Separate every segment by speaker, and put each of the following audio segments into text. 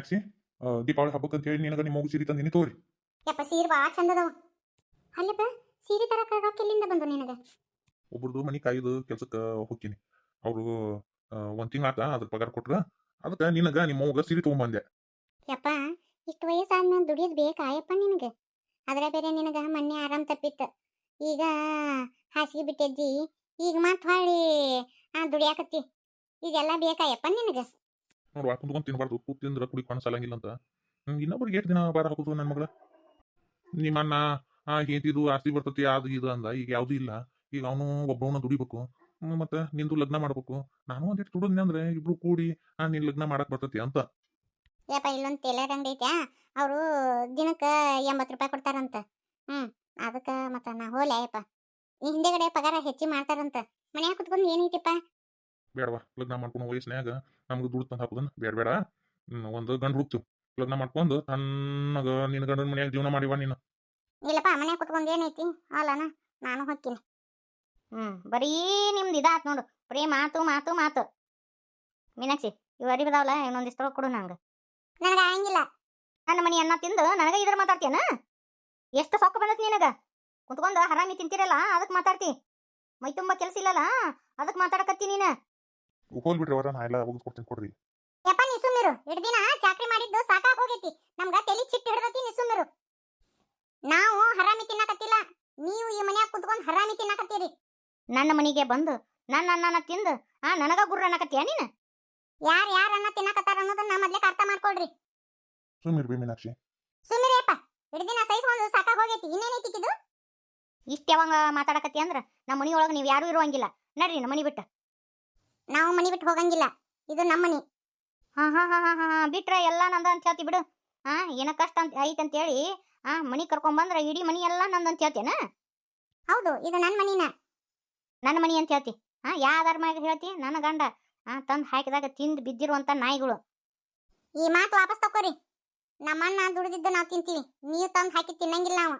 Speaker 1: ಮೀನಾಕ್ಷಿ ದೀಪಾವಳಿ ಹಬ್ಬಕ್ಕೆ ಅಂತ ಹೇಳಿ ನಿನಗ ನಿಮ್ಮ ಮಗು ಸೀರೆ ತಂದಿನಿ ತೋರಿ
Speaker 2: ಯಪ್ಪ ಸೀರೆ ಭಾಳ ಚಂದ ಅದಾವ ಅಲ್ಲಪ್ಪ ಸೀರೆ ತರಕ ರೊಕ್ಕ ಎಲ್ಲಿಂದ ಬಂದು ನಿನಗೆ?
Speaker 1: ಒಬ್ರದ್ದು ಮನಿ ಕಾಯ್ದು ಕೆಲ್ಸಕ್ಕೆ ಹೋಗ್ತೀನಿ ಅವರು ಒಂದ್ ತಿಂಗಳ ಆತ ಅದ್ರ ಪಗಾರ ಕೊಟ್ರ. ಅದಕ್ಕೆ ನಿನಗ ನಿಮ್ಮ ಮಗ ಸೀರೆ ತಗೊಂಬಂದೆ.
Speaker 2: ಯಪ್ಪ ಇಷ್ಟು ವಯಸ್ಸಾದ್ಮೇಲೆ ದುಡಿಯೋದು ಬೇಕಾಯಪ್ಪ ನಿನಗೆ. ಅದ್ರ ಬೇರೆ ನಿನಗೆ ಮೊನ್ನೆ ಆರಾಮ್ ತಪ್ಪಿತ್ತು. ಈಗ ಹಾಸಿಗೆ ಬಿಟ್ಟಿದ್ದಿ ಈಗ ಮತ್ತೆ ಹೊಳ್ಳಿ ಆ ದುಡಿಯಾಕತ್ತಿ. ಇದೆಲ್ಲ ಬೇಕಾ ಯಪ್ಪ ನಿನಗೆ
Speaker 1: ನೋಡುವ ಕುಂದ್ಕೊಂಡು ತಿನ್ಬಾರ್ದು. ಕೂತು ತಿಂದ್ರೆ ಕುಡಿ ಸಾಲಂಗಿಲ್ಲ ಅಂತ. ಇನ್ನೊಬ್ರಿಗೆ ಎಷ್ಟು ದಿನ ಬಾರ ಹಾಕೋದು ನನ್ನ ಮಗಳ? ನಿಮ್ಮ ಅಣ್ಣ, ಆ ಹೇತಿದು ಆಸ್ತಿ ಬರ್ತತಿ, ಅದು ಇದು ಅಂದ. ಈಗ ಯಾವುದೂ ಇಲ್ಲ. ಈಗ ಅವನು ಒಬ್ಬವನ್ನ ದುಡಿಬೇಕು. ಮತ್ತೆ ನಿಂದು ಲಗ್ನ ಮಾಡ್ಬೇಕು. ನಾನು ಒಂದಿಷ್ಟು ದುಡಿದ್ನೆ ಅಂದ್ರೆ ಇಬ್ರು ಕೂಡಿ, ಆ, ನಿನ್ ಲಗ್ನ ಮಾಡಕ್ ಬರ್ತತಿ ಅಂತ.
Speaker 2: ಯಪ್ಪ, ಇಲ್ಲೊಂದು ಟೇಲರ್ ಅಂಗಡಿ ಅವರು ದಿನಕ್ಕೆ ಎಂಬತ್ತು ರೂಪಾಯಿ ಕೊಡ್ತಾರಂತ. ಹ್ಮ್, ಅದಕ್ಕೆ ಮತ್ತೆ ನಾ ಹೋಲೆ ಹಿಂದೆಗಡೆ ಪಗಾರ ಹೆಚ್ಚಿ ಮಾಡ್ತಾರಂತ. ಮನ್ಯಾಗ ಕುತ್ಕೊಂಡು ಏನೈತಿಪ್ಪ
Speaker 1: ಬೇಡವಾ? ಲಗ್ನ ಮಾಡ್ಕೊಂಡು ವಯಸ್ಸಿನಾಗ ನಮ್ಗೆ ದುಡ್ಡು ತಂದು ಹಾಕೋದನ್ನ? ಬೇಡ ಬೇಡ. ಒಂದು ಗಂಡು ಹುಡ್ತು. ಲಗ್ನ ಮಾಡ್ಕೊಂಡು ತಣ್ಣಗ ನಿನ್ನ ಗಂಡನ ಮನ್ಯಾಗ ಜೀವನ ಮಾಡಿವ ನೀನು.
Speaker 2: ಇಲ್ಲಪ್ಪ ಮನ್ಯಾಗ ಕುತ್ಕೊಂಡು ಏನೈತಿ? ಅಲ್ಲನ ನಾನು ಹೊಕ್ಕಿನಿ. ಹ್ಮ್ ಬರೀ ನಿಮ್ದು ಇದಾತ್ ನೋಡು. ಬರೀ ಮಾತು ಮಾತು ಮಾತು. ಮೀನಾಕ್ಷಿ ಇವು ಅರಿಬದಾವಲ್ಲ ಇನ್ನೊಂದಿಷ್ಟು ರೊಕ್ಕ ಕೊಡು ನಂಗೆ. ನನಗೆ ಆಗಂಗಿಲ್ಲ ನನ್ನ ಮನೆ ಅನ್ನ ತಿಂದು ನನಗೆ ಇದ್ರ ಮಾತಾಡ್ತೀಯನ? ಎಷ್ಟು ಸೊಕ್ಕ ಬಂದತ್ ನಿನಗ? ಕುತ್ಕೊಂಡು ಹರಾಮಿ ತಿಂತಿರಲ್ಲ ಅದಕ್ಕೆ ಮಾತಾಡ್ತಿ. ಮೈ ತುಂಬ ಕೆಲಸ ಇಲ್ಲಲ್ಲ ಅದಕ್ಕೆ ಮಾತಾಡಕತ್ತಿ ನೀನು?
Speaker 1: ಹೋಲ್ ಬಿಡ್ರಿ ಅವರ ನಾ ಎಲ್ಲ ಕೊಡ್ತೀನಿ ಕೊಡ್ರಿ.
Speaker 2: ಯಪ್ಪ ನೀ ಸುಮ್ಮಿರು ಎರಡು ದಿನ ಚಾಕ್ರಿ ಮಾಡಿದ್ದು ಸಾಕಾಗ್ ಹೋಗೈತಿ. ನಮ್ಗ ತಲಿ ಚಿಟ್ಟು ಹಿಡ್ದತಿ ನೀ ಸುಮ್ಮಿರು ನಾವು ಹರಾಮಿ ತಿನ್ನಕತ್ತಿಲ್ಲ. ನೀವು ಈ ಮನ್ಯಾಗ ಕುತ್ಕೊಂಡು ಹರಾಮಿ ತಿನ್ನಕತ್ತೀರಿ. ನನ್ನ ಮನೆಗೆ ಬಂದು ನನ್ನ ಅನ್ನನ ತಿಂದು ಆ ನನಗ ಗುರ್ರ ಅನ್ನಕತ್ತೀಯ ನೀನು? ಯಾರ್ ಯಾರ ಅನ್ನ ತಿನ್ನಕತ್ತಾರ ಅನ್ನೋದನ್ನ ಮೊದ್ಲೇ ಅರ್ಥ ಮಾಡ್ಕೊಳ್ರಿ.
Speaker 1: ಸುಮಿರ್ ಬಿ ಮೀನಾಕ್ಷಿ.
Speaker 2: ಯಪ್ಪ. ಎರಡು ದಿನ ಸಹಿಸ್ಕೊಂಡು ಸಾಕಾಗ್ ಹೋಗೈತಿ. ಇನ್ನೇನೈತಿ ಇದು ಇಷ್ಟ ಯಾವಾಗ ಮಾತಾಡಕತ್ತಿ ಅಂದ್ರ ನಮ್ಮ ಮನಿಯೊಳಗ ನೀವು ಯಾರು ಇರುವಂಗಿಲ್ಲ ನಡ್ರಿ ನಮ್ಮ ಮನಿ ಬಿಟ್ಟು. ನಾವು ಮನಿ ಬಿಟ್ಟು ಹೋಗಂಗಿಲ್ಲ. ಇದು ನಮ್ಮ ಮನಿ ಹಾ ಹಾ ಹಾ ಹಾ ಹಾ ಹಾ ಬಿಟ್ರೆ ಎಲ್ಲ ನಂದ ಅಂತ ಹೇಳ್ತಿ ಬಿಡು. ಹಾ ಏನ ಕಷ್ಟ ಅಂತ ಐತೆ ಅಂತ ಹೇಳಿ ಆ ಮನಿ ಕರ್ಕೊಂಡ್ ಬಂದ್ರ ಇಡೀ ಮನಿ ಎಲ್ಲ ನಂದ ಅಂತ ಹೇಳ್ತೇನ? ಹೌದು ಇದು ನನ್ನ ಮನಿನ. ನನ್ನ ಮನಿ ಅಂತ ಹೇಳ್ತಿ. ಹಾ ಮ್ಯಾಗ ಹೇಳ್ತಿ? ನನ್ನ ಗಂಡ. ಆ ತಂದ್ ಹಾಕಿದಾಗ ತಿಂದು ಬಿದ್ದಿರುವಂತ ನಾಯಿಗಳು. ಈ ಮಾತು ವಾಪಸ್ ತಕೋರಿ ನಮ್ಮ ಅಣ್ಣ ದುಡಿದಿದ್ದು ನಾವು ತಿಂತೀವಿ. ನೀವು ತಂದು ಹಾಕಿ ತಿನ್ನಂಗಿಲ್ಲ ನಾವು.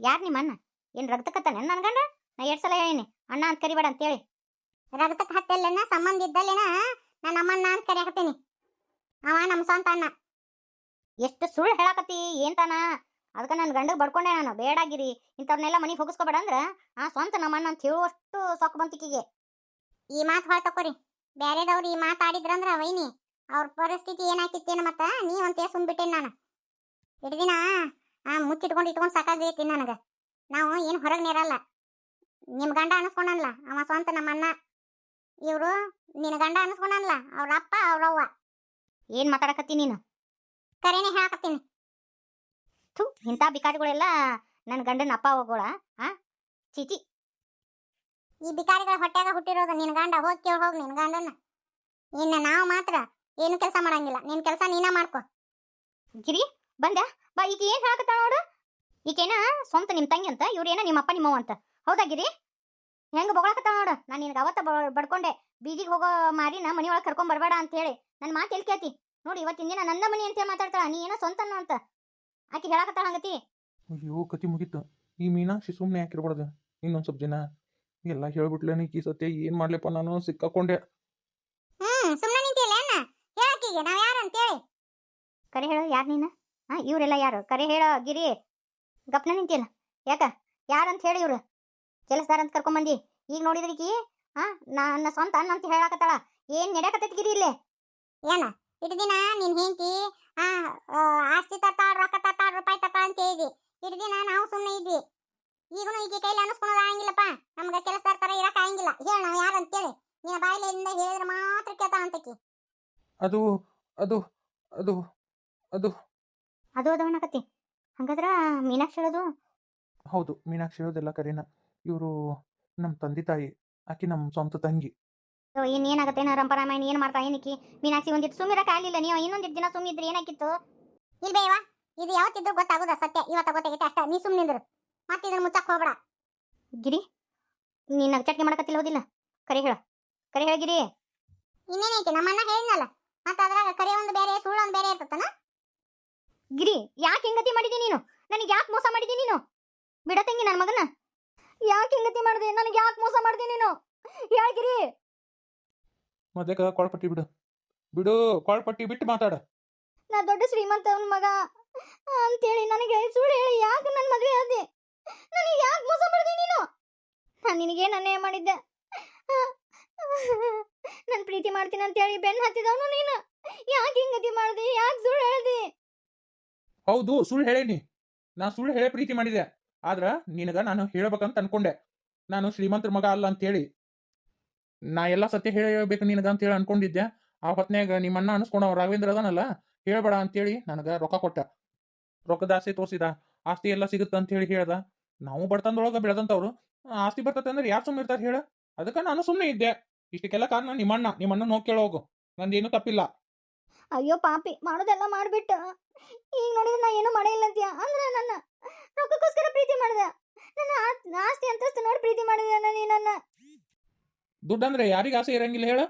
Speaker 2: ಯಾರು ನಿಮ್ಮ ಅಣ್ಣ? ಏನ್ ರಕ್ತಕ್ಕತ್ತಾನೆ ನನ್ನ ಗಂಡ? ನಾ ಎರಡು ಸಲ ಹೇಳಿನಿ. ಅಣ್ಣ ಅಂತ ಕರಿಬೇಡ ಅಂತ ಹೇಳಿ ರಕ್ತಕ್ಕೆ ಹತ್ತಲ್ಲೇನ ಸಂಬಂಧ ಇದ್ದಲ್ಲೇನ, ನಾನು ನಮ್ಮಣ್ಣ ಅಂತ ಕರಿಯಾಕತ್ತೀನಿ ಅವ ನಮ್ಮ ಸ್ವಂತ ಅಣ್ಣ. ಎಷ್ಟು ಸುಳ್ಳು ಹೇಳಾಕತ್ತಿ ತಾನ? ಅದಕ್ಕೆ ನನ್ನ ಗಂಡಗ್ ಬಡ್ಕೊಂಡೆ ನಾನು, ಬೇಡಾಗಿರಿ. ಇಂಥವ್ರನ್ನೆಲ್ಲ ಮನೆಗೆ ಹೋಗಿಸ್ಕೊಬೇಡ ಅಂದ್ರೆ, ಆ ಸ್ವಂತ ನಮ್ಮಣ್ಣ ಅಂತ ಹೇಳುವಷ್ಟು ಸೊಕ್ಕ ಬಂತಿಕಿಗೆ ಈ ಮಾತು ಹೊಳ ತಕೋರಿ ಬ್ಯಾರೆದವ್ರು ಈ ಮಾತು ಆಡಿದ್ರಂದ್ರೆ ವೈನಿ, ಅವ್ರ ಪರಿಸ್ಥಿತಿ ಏನಾಕಿತ್ತೇನ ಮತ್ತ ಒಂದೇ ಸುಮ್ಬಿಟ್ಟೇನಿ ನಾನು. ಇಡ್ ದಿನ, ಆ ಮುಚ್ಚಿಟ್ಕೊಂಡು ಇಟ್ಕೊಂಡು ಸಾಕಾಗೈತಿ ನನಗೆ. ನಾವು ಏನು ಹೊರಗೆ ನೀರಲ್ಲ. ನಿಮ್ಮ ಗಂಡ ಅನಿಸ್ಕೊಂಡನ್ಲ, ಅವ ಸ್ವಂತ ನಮ್ಮ ಅಣ್ಣ ಇವರು ನಿನ್ನ ಗಂಡ ಅನಿಸ್ಕೊಂಡಲ್ಲ ಅವ್ರ ಅಪ್ಪ ಅವ್ರವ್ವ ಏನ್ ಮಾತಾಡಕತ್ತಿ ನೀನು? ಕರೆನೇ ಹೇಳಕತ್ತೀನಿ. ಥು ಇಂಥ ಬಿಕಾರಿಗಳೆಲ್ಲ ನನ್ನ ಗಂಡನ ಅಪ್ಪ ಹೋಗೋಳ ಆ? ಚೀಚಿ. ಈ ಬಿಕಾರಿಗಳ ಹೊಟ್ಟೆಗ ಹುಟ್ಟಿರೋದು ನಿನ್ನ ಗಂಡ ಹೋಗಿ ಕೇಳಿ ಹೋಗಿ ನಿನ್ನ ಗಂಡನ ಇನ್ನು ನಾವು ಮಾತ್ರ ಏನು ಕೆಲಸ ಮಾಡಂಗಿಲ್ಲ ನಿನ್ನ ಕೆಲಸ ನೀನ ಮಾಡ್ಕೊ. ಗಿರಿ ಬಂದ? ಬಾ ಈಗ ಏನ್ ಹೇಳಕತ್ತಾಳ ನೋಡು? ಈಕೇನ ಸ್ವಂತ ನಿಮ್ ತಂಗಿ ಅಂತ ಇವ್ರೇನ ನಿಮ್ಮ ಅಪ್ಪ ನಿಮ್ಮವ್ವ ಅಂತ. ಹೌದಾ ಗಿರಿ? ಹೆಂಗ್ ಬಗಳಕತ್ತಾವ ನೋಡು. ನಾನು ನಿನಗೆ ಅವತ್ತ ಬ- ಬಡ್ಕೊಂಡೆ. ಬೀದಿಗೆ ಹೋಗೋ ಮಾರಿನ ಮನಿ ಒಳಗೆ ಕರ್ಕೊಂಡ್ ಬರಬೇಡ ಅಂತ ಹೇಳಿ ನನ್ನ ಮಾತು ಎಲ್ಲಿ ಕೇಳ್ತಿ? ನೋಡಿ ಇವತ್ತಿನ ದಿನ ನನ್ನ ಮನಿ ಅಂತ ಮಾತಾಡ್ತಾಳ. ನೀ ಏನೋ ಸ್ವಂತನ ಅಂತ. ಆಕಿ ಹೇಳಕತ್ತಾಳ ಹಂಗತಿ.
Speaker 1: ಅಯ್ಯೋ ಕತಿ ಮುಗೀತು. ಈ ಮೀನಾಕ್ಷಿ ಸುಮ್ಮನೆ ಯಾಕಿರ್ಬಾರ್ದು ಇನ್ನೊಂದು ಸ್ವಲ್ಪ ದಿನ. ಎಲ್ಲ ಹೇಳ್ಬಿಟ್ಲೆ ನೀ ಈ ಸತ್ಯ ಏನು ಮಾಡ್ಲಪ್ಪ ನಾನು ಸಿಕ್ಕಾಕೊಂಡೆ.
Speaker 2: ಹ್ಮ್ ಸುಮ್ಮನೆ ನಿಂತಿಲ್ಲ ಅಣ್ಣ ಹೇಳಕ್ಕೀಗ ನಾವ್ ಯಾರು ಅಂತೇಳಿ? ಕರೆ ಹೇಳು ಯಾರು ನೀನು? ಹಾ ಇವರೆಲ್ಲ ಯಾರು? ಕರೆ ಹೇಳೋ ಗಿರಿ. ಗಪ್ನ ನಿಂತಿಲ್ಲ ಯಾಕ? ಯಾರಂತ ಹೇಳಿ ಇವ್ರು? ಕೆಲಸದಾರ ಅಂತ ಕರ್ಕೊಂಬಂದಿ. ಈಗ ನೋಡಿದ್ರಿಕಿ ಹಾ ನನ್ನ ಸ್ವಂತ ಅಣ್ಣ ಅಂತ ಹೇಳಾಕತ್ತಾಳ. ಏನ್ ನಡೆಯಕತ್ತೈತಿ ಗಿರಿ ಇಲ್ಲೇ? ಏನ? ಇಟ್ಟು ದಿನ ನಿನ್ ಹೆಂಡತಿ ಆ ಆಸ್ತಿ ತಾಳ್ ರೊಕ್ಕ ತಾಳ್ ರೂಪಾಯಿ ತರ್ತಾಳ ಅಂತ ಹೇಳಿದಿ ಇಟ್ಟು ದಿನ ನಾವು ಸುಮ್ಮನೆ ಇದ್ವಿ. ಈಗನು ಈಗ ಕೈಲಿ ಅನಿಸ್ಕೊಳೋದು ಆಗಂಗಿಲ್ಲಪ್ಪ. ನಮ್ಗೆ ಕೆಲಸದಾರ ತರ ಇರಕ ಆಗಂಗಿಲ್ಲ. ಹೇಳ ನಾವು ಯಾರು ಅಂತೇಳಿ ನಿನ್ನ ಬಾಯಿಲಿಂದ ಹೇಳಿದ್ರೆ ಮಾತ್ರ ಕೇಳ್ತಾ ಅಂತಕಿ.
Speaker 1: ಅದು ಅದು ಅದು ಅದು.
Speaker 2: ಅದು ಅದು ಅನ್ನಕತ್ತಿ ಹಂಗಾದ್ರ ಮೀನಾಕ್ಷಿ ಹೇಳೋದು?
Speaker 1: ಹೌದು ಮೀನಾಕ್ಷಿ ಹೇಳೋದೆಲ್ಲ ಕರೀನ. ಇವರು ನಮ್ಮ ತಂದೆ ತಾಯಿ ಆಕಿ ನಮ್ಮ ಸ್ವಂತ ತಂಗಿ.
Speaker 2: ಏನ್ ಏನಾಗತ್ತೆ ನಾ ರಂಪರಾಮಾಯಣ ಏನ್ ಮಾಡ್ತಾ ಏನಕ್ಕೆ ಮೀನಾಕ್ಷಿ ಒಂದಿಟ್ಟು ಸುಮ್ಮಿರಕ್ ಆಗ್ಲಿಲ್ಲ ನೀವು ಇನ್ನೊಂದಿಟ್ಟು ದಿನ ಸುಮ್ಮಿದ್ರೆ ಏನಾಕಿತ್ತು ಇಲ್ಲ ಬೇವಾ ಇದು ಯಾವತ್ತಿದ್ರು ಗೊತ್ತಾಗೋದ ಸತ್ಯ ಇವತ್ತ ಗೊತ್ತಾಗೈತೆ ಅಷ್ಟ ನೀ ಸುಮ್ಮನಿದ್ರು ಮತ್ತೆ ಇದನ್ನ ಮುಚ್ಚಕ್ ಹೋಗ್ಬೇಡ. ಗಿರಿ ನೀನ್ ಚಟ್ನಿ ಮಾಡಕತ್ತಿಲ್ಲ ಹೋದಿಲ್ಲ? ಕರೆ ಹೇಳ ಕರೆ ಹೇಳ ಗಿರಿ. ಇನ್ನೇನೈತಿ ನಮ್ಮನ್ನ ಹೇಳಿದ್ನಲ್ಲ ಮತ್ತೆ ಅದ್ರಾಗ ಕರೆ ಒಂದು ಬೇರೆ ಸುಳ್ಳು ಒಂದು ಬೇರೆ ಇರ್ತತನ ಗಿರಿ ಯಾಕೆ ಹೆಂಗತಿ ಮಾಡಿದಿ ನೀನು? ನನಗೆ ಯಾಕೆ ಮೋಸ ಮಾಡಿದಿ ನೀನು? ಬಿಡತಂಗಿ ನನ್ನ ಮಗನ. ಯಾಕೆ ಹಿಂಗತಿ ಮಾಡಿದೆ? ನನಗೆ ಯಾಕೆ ಮೋಸ ಮಾಡಿದೆ ನೀನು? ಹೇಳ್ಗಿರಿ.
Speaker 1: ಮತ್ತೆ ಕೊಳಪಟ್ಟಿ ಬಿಡು. ಬಿಡು ಕೊಳಪಟ್ಟಿ ಬಿಟ್ಟು ಮಾತಾಡ.
Speaker 2: ನಾ ದೊಡ್ಡ ಶ್ರೀಮಂತವನ ಮಗ ಅಂತೇಳಿ ನನಗೆ ಸುಳ್ಳು ಹೇಳಿ ಯಾಕೆ ನನ್ನ ಮದುವೆ ಆದೆ? ನನಗೆ ಯಾಕೆ ಮೋಸ ಮಾಡಿದೆ ನೀನು? ನಾನು ನಿನಗೆ ನನ್ನೇ ಮಾಡಿದ್ದೆ? ನನ್ನ ಪ್ರೀತಿ ಮಾಡ್ತೀನಿ ಅಂತೇಳಿ ಬೆನ್ನು ಹತ್ತಿದವನು ನೀನು. ಯಾಕೆ ಹಿಂಗತಿ ಮಾಡಿದೆ? ಯಾಕೆ ಸುಳ್ಳು ಹೇಳ್ದಿ?
Speaker 3: ಹೌದು ಸುಳ್ಳು ಹೇಳೇನಿ. ನಾ ಸುಳ್ಳು ಹೇಳೇ ಪ್ರೀತಿ ಮಾಡಿದೆ ಆದ್ರ ನಿನಗ ನಾನು ಹೇಳ್ಬೇಕಂತ ಅನ್ಕೊಂಡೆ. ನಾನು ಶ್ರೀಮಂತರ ಮಗ ಅಲ್ಲ ಅಂತೇಳಿ. ನಾ ಎಲ್ಲ ಸತ್ಯ ಹೇಳಬೇಕು ನಿನಗ ಅಂತೇಳಿ ಅನ್ಕೊಂಡಿದ್ದೆ. ಆ ಹೊತ್ನ್ಯಾಗ ನಿಮ್ಮ ಅಣ್ಣ ಅನ್ಸ್ಕೊಂಡವ, ರಾಘವೇಂದ್ರ ಅದಾನಲ್ಲ, ಹೇಳ್ಬೇಡ ಅಂತೇಳಿ ನನಗ ರೊಕ್ಕ ಕೊಟ್ಟ. ರೊಕ್ಕದ ಆಸ್ತಿ ತೋರಿಸಿದ. ಆಸ್ತಿ ಎಲ್ಲ ಸಿಗುತ್ತ ಅಂತ ಹೇಳಿ ಹೇಳ್ದ. ನಾವು ಬರ್ತಂದೊಳಗ ಬೆಳೆದಂತವ್ರು, ಆಸ್ತಿ ಬರ್ತತೆ ಅಂದ್ರೆ ಯಾರು ಸುಮ್ಮನೆ ಇರ್ತಾರೆ ಹೇಳ. ಅದಕ್ಕೆ ನಾನು ಸುಮ್ಮನೆ ಇದ್ದೆ. ಇಷ್ಟಕ್ಕೆಲ್ಲ ಕಾರಣ ನಿಮ್ಮಣ್ಣ. ನಿಮ್ಮಣ್ಣ ನೋಡ್ ಕೇಳೋಗು. ನಂದೇನು ತಪ್ಪಿಲ್ಲ.
Speaker 2: ಅಯ್ಯೋ ಪಾಪಿ ಮಾಡೋದೆಲ್ಲ ಮಾಡ್ಬಿಟ್ಟು. ಈಗ ನೋಡಿದ್ರೆ ನಾ ಏನು ಮಾಡೇ ಇಲ್ಲ ಅಂತೀಯ? ಅಂದ್ರೆ ನನ್ನ ರೊಕ್ಕಕ್ಕೋಸ್ಕರ ಪ್ರೀತಿ ಮಾಡಿದೆ. ನನ್ನ ಆಸ್- ಆಸ್ತಿ ಅಂತಸ್ತು ನೋಡಿ ಪ್ರೀತಿ ಮಾಡಿದೆ ನೀ ನನ್ನ.
Speaker 3: ದುಡ್ಡಂದ್ರೆ ಯಾರಿಗೆ ಆಸೆ ಇರಂಗಿಲ್ಲ ಹೇಳ.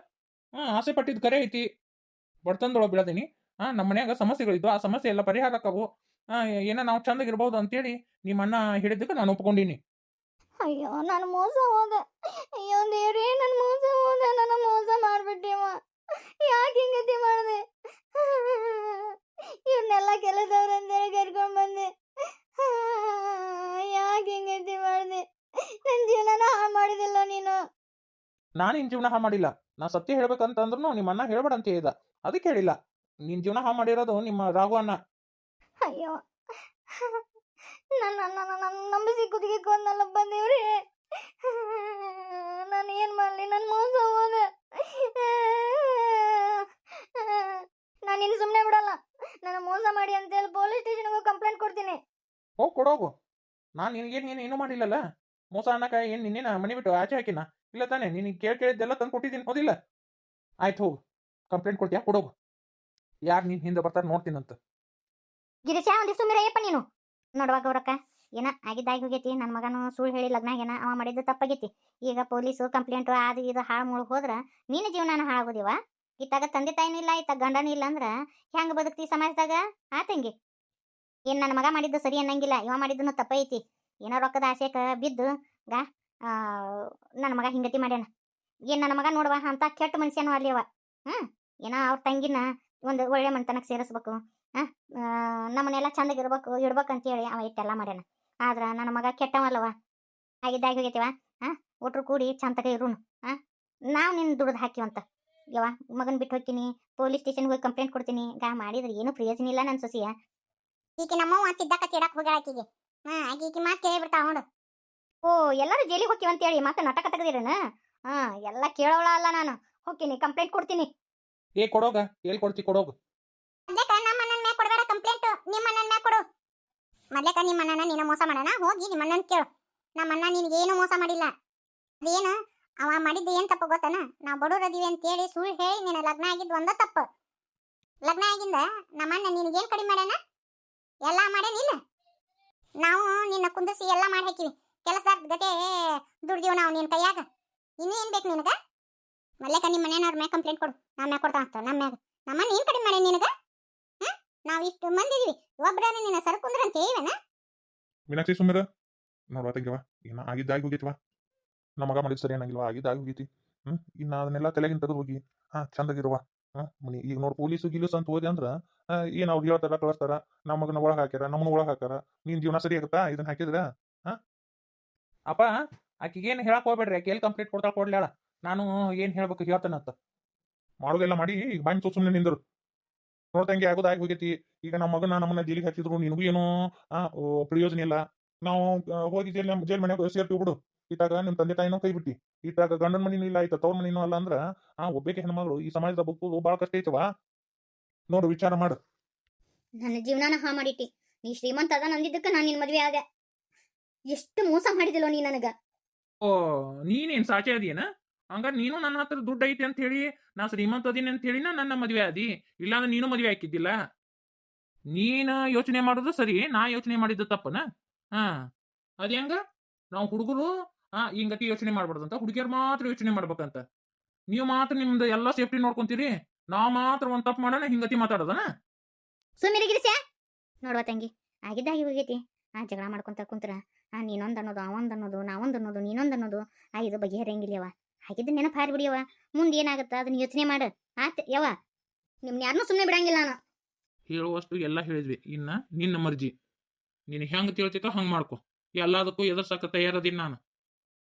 Speaker 3: ಹಾ ಆಸೆ ಪಟ್ಟಿದ್ದು ಕರೆ ಐತಿ. ಬಡತನದೊಳಗೆ ಬೀಳದೀನಿ. ಹಾ ನಮ್ಮ ಮನ್ಯಾಗ ಸಮಸ್ಯೆಗಳಿದ್ವು. ಆ ಸಮಸ್ಯೆ ಎಲ್ಲ ಪರಿಹಾರ ಆಕವು ಹಾ ಏನೋ ನಾವು ಚಂದಾಗಿರ್ಬೋದು ಅಂತೇಳಿ ನಿಮ್ಮ ಅಣ್ಣ ಹೇಳಿದ್ದಕ್ಕೆ ನಾನು ಒಪ್ಕೊಂಡೀನಿ.
Speaker 2: ಅಯ್ಯೋ ನಾನು ಮೋಸ ಹೋದೆ. ಅಯ್ಯೋ ದೇವ್ರೇ ನಾನು ಮೋಸ ಹೋದೆ. ನನ್ನ ಮೋಸ ಮಾಡ್ಬಿಟ್ಟಿವ ಯಾಕೆ ಹಿಂಗತಿ ಮಾಡಿದೆ? ಇವ್ರನ್ನೆಲ್ಲ ಕೆಲಸದವ್ರು ಅಂತೇಳಿ ಕರ್ಕೊಂಡ್ ಬಂದೆ. ಯಾಕೆ ಹಿಂಗತಿ ಮಾಡಿದೆ? ನನ್ನ ಜೀವನನ ಹಾಳು ಮಾಡಿದಿಲ್ಲ ನೀನು.
Speaker 3: ನಾನು ನಿನ್ ಜೀವನ ಹಾ ಮಾಡಿಲ್ಲ. ನಾ ಸತ್ಯ ಹೇಳ್ಬೇಕಂತಂದ್ರು ನಿಮ್ಮ ಅಣ್ಣ ಹೇಳ್ಬೇಡ ಅಂತ ಹೇಳಿದ. ಅದಕ್ಕೆ ಹೇಳಿಲ್ಲ. ನಿನ್ ಜೀವನ ಹಾ ಮಾಡಿರೋದು ನಿಮ್ಮ ರಾಘು ಅಣ್ಣ.
Speaker 2: ಅಯ್ಯೋ. ನನ್ನ ನನ್ನ ನನ್ನ ನಂಬಿಸಿ ಕುದಿಗೆ ಕೊಂದಲ್ಲಪ್ಪ ದೇವ್ರಿ ನಾನು ಏನ್ ಮಾಡ್ಲಿ ನನ್ ಮೋಸ ಹೋದೆ ನಾನು ಇನ್ನು ಸುಮ್ಮನೆ ಬಿಡಲ್ಲ ನನ್ನ ಮೋಸ ಮಾಡಿ ಅಂತೇಳಿ ಪೊಲೀಸ್ ಸ್ಟೇಷನ್ಗೆ ಕಂಪ್ಲೇಂಟ್ ಕೊಡ್ತೀನಿ
Speaker 3: ಹೋಗ್ ನಾನು ನಿನಗೇನು ಏನು ಏನೂ ಮಾಡಿಲ್ಲಲ್ಲ? ಮೋಸ ಅನ್ನಕ ಏನು ನಿನ್ನೇನ ಮನೆ ಬಿಟ್ಟು ಆಚೆ ಹಾಕಿನ ಇಲ್ಲ ತಾನೆ ನಿನಗೆ ಕೇಳಿ ಕೇಳಿದ್ದೆಲ್ಲ ತಂದು ಕೊಟ್ಟಿದ್ದೀನಿ, ಹೋದಿಲ್ಲ? ಆಯ್ತು ಹೋಗು ಕಂಪ್ಲೇಂಟ್ ಕೊಡ್ತೀಯಾ? ಕೊಡೋಗು ಯಾರು ನೀನು ಹಿಂದೆ ಬರ್ತಾರೆ ನೋಡ್ತೀನಂತ.
Speaker 2: ಗಿರೀಶ, ಒಂದಿಷ್ಟು ಸುಮ್ಮಿರಯ್ಯಪ್ಪ ನೀನು. ನೋಡುವ ಗೌರಕ್ಕ, ಏನ ಆಗಿದ್ದಾಗಿ ಹೋಗೈತಿ ನನ್ನ ಮಗನು ಸುಳ್ಳು ಹೇಳಿ ಲಗ್ನ ಏನ ಅವ ಮಾಡಿದ್ದು ತಪ್ಪಾಗೈತಿ. ಈಗ ಪೊಲೀಸು ಕಂಪ್ಲೇಂಟು ಅದು ಇದು ಹಾಳು ಮುಳು ಹೋದ್ರ ನಿನ್ನ ಜೀವನನ ಹಾಳಾಗೋದಿವ? ಇತ್ತಾಗ ತಂದೆ ತಾಯಿನೂ ಇಲ್ಲ, ಇತ್ತಾಗ ಗಂಡನೂ ಇಲ್ಲ ಅಂದ್ರೆ ಹೆಂಗ್ ಬದುಕ್ತಿ ಸಮಾಜದಾಗ, ಆ ಏನ್ ನನ್ನ ಮಗ ಮಾಡಿದ್ದು ಸರಿ ಅನ್ನಂಗಿಲ್ಲ, ಇವ ಮಾಡಿದ್ದನ್ನು ತಪ್ಪೈತಿ. ಏನೋ ರೊಕ್ಕದ ಆಸೆಕ ಬಿದ್ದು, ಗಾ ನನ್ನ ಮಗ ಹಿಂಗತಿ ಮಾಡ್ಯಾನ. ಏನ್ ನನ್ನ ಮಗ ನೋಡುವ ಅಂತ ಕೆಟ್ಟ ಮನುಷ್ಯನೂ ಅಲ್ಲಿ ಅವ. ಹ್ಮ್ ಏನೋ ಅವ್ರ ತಂಗಿನ ಒಂದು ಒಳ್ಳೆ ಮನೆತನಕ್ಕೆ ಸೇರಿಸ್ಬೇಕು. ಆ ನಮ್ಮನ್ನೆಲ್ಲ ಚಂದಾಗಿರ್ಬೇಕು ಇಡ್ಬೇಕು ಅಂತೇಳಿ ಅವ ಇಟ್ಟೆಲ್ಲ ಮಾಡ್ಯಾನ. ಆದ್ರ ನನ್ನ ಮಗ ಕೆಟ್ಟವಲ್ಲವ ಆಗಿದ್ದಾಗಿ ಹೋಗೈತಿವ ಆ ಒಟ್ರು ಕೂಡಿ ಚಂತಕ ಇರೋನು, ಹಾಂ. ನಾವು ನಿನ್ನ ದುಡ್ದು ಹಾಕಿವಂತ. ಯವ್ವ, ಮಗನ್ ಬಿಟ್ಟು ಹೋಗ್ತೀನಿ, ಪೊಲೀಸ್ ಸ್ಟೇಷನ್ಗೆ ಹೋಗಿ ಕಂಪ್ಲೇಂಟ್ ಕೊಡ್ತೀನಿ, ಗಾ, ಮಾಡಿದ್ರೆ ಏನು ಪ್ರಯೋಜನ ಇಲ್ಲ ನನ್ನ ಸೊಸಿಯ. ಈಕೆ ನಮ್ಮವ್ವ ತಿದ್ದಕ್ಕ ತಿಡಕ್ ಹೋಗ್ಯಾಳ ಆಕಿಗೆ. ಹಾ ಆಕಿ ಈಕಿ ಮಾತು ಕೇಳಿಬಿಡ್ತಾವ ನೋಡು ಓ ಎಲ್ಲರೂ ಜೈಲಿಗೆ ಹೋಗ್ತೀವಿ ಅಂತೇಳಿ ಮತ್ತೆ ನಾಟಕ ತೆಗೆದಿರನ? ಹಾ ಎಲ್ಲ ಕೇಳೋಳ ಅಲ್ಲ ನಾನು. ಹೋಗ್ತೀನಿ ಕಂಪ್ಲೇಂಟ್ ಕೊಡ್ತೀನಿ.
Speaker 3: ಏ ಕೊಡೋಗ? ಎಲ್ಲಿ ಕೊಡ್ತಿ ಕೊಡೋಗ?
Speaker 2: ಮೊದ್ಲೇಕ ನಮ್ಮ ಅಣ್ಣನ ಮ್ಯಾಗ ಕೊಡಬೇಡ ಕಂಪ್ಲೇಂಟ್ ನಿಮ್ಮ ಅಣ್ಣನ ಮ್ಯಾಗ ಕೊಡು. ಮೊದ್ಲೇಕ ನಿಮ್ಮ ಅಣ್ಣನ ನೀನು ಮೋಸ ಮಾಡೋಣ? ಹೋಗಿ ನಿಮ್ಮ ಅಣ್ಣನ ಕೇಳು. ನಮ್ಮ ಅಣ್ಣ ನಿನಗೆ ಏನು ಮೋಸ ಮಾಡಿಲ್ಲ. ಅದೇನು? ಅವ ಮಾಡಿದ್ದು ಏನು ತಪ್ಪು ಗೊತ್ತನ? ನಾವು ಬಡವ್ರು ಅದೀವಿ ಅಂತೇಳಿ ಸುಳ್ಳು ಹೇಳಿ ನಿನ್ನ ಲಗ್ನ ಆಗಿದ್ದು ಒಂದ ತಪ್ಪು. ಲಗ್ನ ಆಗಿಂದ ನಮ್ಮ ಅಣ್ಣ ನಿನಗೇನು ಕಡಿಮೆ ಮಾಡ್ಯಾನ? ಎಲ್ಲ ಮಾಡ್ಯಾನಿಲ್ಲ ನಾವು ನಿನ್ನ ಕುಂದಿಸಿ ಎಲ್ಲ ಮಾಡಿ ಹಾಕಿವಿ. ಕೆಲಸದ ಗತೆ ದುಡ್ದೀವಿ ನಾವು ನಿನ್ನ ಕೈಯಾಗ. ಇನ್ನೂ ಏನು ಬೇಕು ನಿನಗ? ಮಲ್ಲೇಕ ನಿಮ್ಮ ಮನೆಯವ್ರ ಮ್ಯಾಗ ಕಂಪ್ಲೇಂಟ್ ಕೊಡು. ನಮ್ಮ ಮ್ಯಾಗ ಕೊಡ್ತಾ ಅಂತ ನಮ್ಮ ಮ್ಯಾಗ. ನಮ್ಮ ನೀನು ಕಡಿಮೆ ಮಾಡ್ಯಾನ ನಿನಗ? ನಾವು ಇಷ್ಟು ಮಂದಿ ಇದೀವಿ. ನಿನ್ನ ಸರಕುಂದ್ರ ಅಂತ ಹೇಳಿವನ?
Speaker 1: ಮೀನಾಕ್ಷಿ ಸುಮ್ಮರ ನೋಡುವ ತಂಗಿವ ಏನ ಆಗಿದ್ದಾಗಿ ಹೋಗಿತ್ವಾ ನಮ್ಮ ಮಗ ಮಾಡಿದ್ ಸರಿ ಏನಾಗಿಲ್ವಾ ಆಗಿದ್ದಾಗಿ ಹೋಗಿತಿ. ಹ್ಞೂ ಇನ್ನು ಅದನ್ನೆಲ್ಲ ತಲೆಗಿಂತ ಹೋಗಿ. ಹಾಂ ಚಂದಾಗಿರುವ ಹಾಂ ಮನಿ ಈಗ ನೋಡಿ ಪೊಲೀಸು ಗಿಲೀಸು ಅಂತ ಹೋದೆ ಅಂದ್ರ ಏನ್ ಅವ್ರು ಹೇಳ್ತಾರ ಕಳಿಸ್ತಾರ ನಮ್ಮ ಮಗನ ಒಳಗ್ ಹಾಕ್ಯಾರ ನಮ್ಮನ್ನ ಒಳಗ್ ಹಾಕ್ಯಾರ ನಿನ್ ಜೀವನ ಸರಿ ಆಗತ್ತಾ? ಇದನ್ನ ಹಾಕಿದ್ರ?
Speaker 3: ಅಪ್ಪ ಆಕಿಗೇನು ಹೇಳಕ್ ಹೋಗ್ಬೇಡ್ರಿ ಆಕೆ ಎಲ್ಲಿ ಕಂಪ್ಲೇಂಟ್ ಕೊಡ್ತಾ ಕೊಡ್ಲಾಳ ನಾನು ಏನ್ ಹೇಳ್ಬೇಕು ಹೇಳ್ತೇನಂತ
Speaker 1: ಮಾಡೋದೆಲ್ಲ ಮಾಡಿ ಈಗ ಬಾಯಿ ಮುಚ್ಚು ಸುಮ್ಮನೆ ನಿಂದರು. ನೋಡ್ತಂಗೆ ಆಗೋದಾಗಿ ಹೋಗೈತಿ. ಈಗ ನಮ್ಮ ಮಗನ ನಮ್ಮನ್ನ ಜೈಲಿಗೆ ಹಾಕಿದ್ರು ನಿನಗೂ ಏನೋ ಆ, ಪ್ರಯೋಜನ ಇಲ್ಲ. ನಾವು ಹೋಗಿ ಜೈಲ್ ಜೈಲ್ ಮನ್ಯಾಗ ಸೇರ್ತೀವಿ ಬಿಡು. ಇತ್ತಾಗ ನಿಮ್ ತಂದೆ ತಾಯಿನೂ ಕೈ ಬಿಟ್ಟಿ. ಇತ್ತಾಗ ಗಂಡನ ಮನಿನೂ ಇಲ್ಲ ಆಯ್ತಾ ತವ್ರ ಮನಿನೂ ಅಲ್ಲ ಅಂದ್ರ ಆ ಒಬ್ಬೇಕೆ ಹೆಣ್ಮಗಳು ಈ ಸಮಾಜದ ಬುಕ್ಕು ಬಾಳ ಕಷ್ಟ ಐತವ ನೋಡು ವಿಚಾರ ಮಾಡು.
Speaker 2: ನನ್ನ ಜೀವನಾನ ಹಾ ಮಾಡಿಟ್ಟಿ. ನೀ ಶ್ರೀಮಂತ ಅದ ನಂದಿದ್ದಕ್ಕ ನಾನು ನಿನ್ನ ಮದ್ವೆ ಆದೆ. ಎಷ್ಟು ಮೋಸ ಮಾಡಿದಿಲ್ಲೋ ನೀ ನನಗ.
Speaker 3: ಓ ನೀನೇನ್ ಸಾಚೆ ಅದೇನ ಹಂಗಾರೆ ನೀನು ನನ್ನ ಹತ್ರ ದುಡ್ಡು ಐತಿ ಅಂತ ಹೇಳಿ ನಾ ಶ್ರೀಮಂತ ಅದೀನಿ ಅಂತ ಹೇಳಿ ನನ್ನ ಮದ್ವೆ ಆದಿ. ಇಲ್ಲಾಂದ್ರೆ ನೀನು ಮದ್ವೆ ಹಾಕಿದ್ದಿಲ್ಲ ನೀನು ಯೋಚನೆ ಮಾಡೋದು ಸರಿ ನಾ ಯೋಚನೆ ಮಾಡಿದ್ದು ತಪ್ಪನ? ಹಾ. ಅದ ಹೆಂಗ? ನಾವು ಹುಡುಗರು ಹಾ ಹಿಂಗತಿ ಯೋಚನೆ ಮಾಡ್ಬಾರ್ದಂತ ಹುಡುಗಿಯರು ಮಾತ್ರ ಯೋಚನೆ ಮಾಡ್ಬೇಕಂತ. ನೀವು ಮಾತ್ರ ನಿಮ್ದು ಎಲ್ಲ ಸೇಫ್ಟಿ ನೋಡ್ಕೊಂತೀರಿ? ನಾವ್ ಮಾತ್ರ ಒಂದ್ ತಪ್ಪು ಮಾಡೋಣ ಹಿಂಗತಿ ಮಾತಾಡೋದನ?
Speaker 2: ಸುಮ್ಮಿರಿ ಗಿರಿಸ್ಯಾ ನೋಡುವ ತಂಗಿ ಆಗಿದ್ದಾಗಿ ಹೋಗೈತಿ. ಆ ಜಗಳ ಮಾಡ್ಕೊಂತ ಕುಂತ್ರ ಆ ನೀನೊಂದ್ ಅನ್ನೋದು ಅವಂದ್ ಅನ್ನೋದು ನಾವೊಂದ್ ಅನ್ನೋದು ನೀನೊಂದ್ ಅನ್ನೋದು ಆ ಇದು ಬಗೆಹರಿಯಂಗಿಲ್ಲವ ಆಗಿದ್ದ ನೆನಪು ಹಾರಿ ಬಿಡಿಯವ ಮುಂದೆ ಏನಾಗತ್ತ ಅದನ್ನ ಯೋಚನೆ ಮಾಡು. ಆತ್ ಯವ ನಿಮ್ನ ಯಾರನ್ನೂ ಸುಮ್ಮನೆ ಬಿಡಂಗಿಲ್ಲ ನಾನು.
Speaker 3: ಹೇಳುವಷ್ಟು ಎಲ್ಲ ಹೇಳಿದ್ವಿ. ಇನ್ನ ನಿನ್ನ ಮರ್ಜಿ. ನೀನು ಹೆಂಗ್ ತಿಳ್ತೈತೋ ಹಂಗ್ ಮಾಡ್ಕೊ. ಎಲ್ಲದಕ್ಕೂ ಎದುರ್ಸಕ್ಕ ತಯಾರದಿನ್ ನಾನು.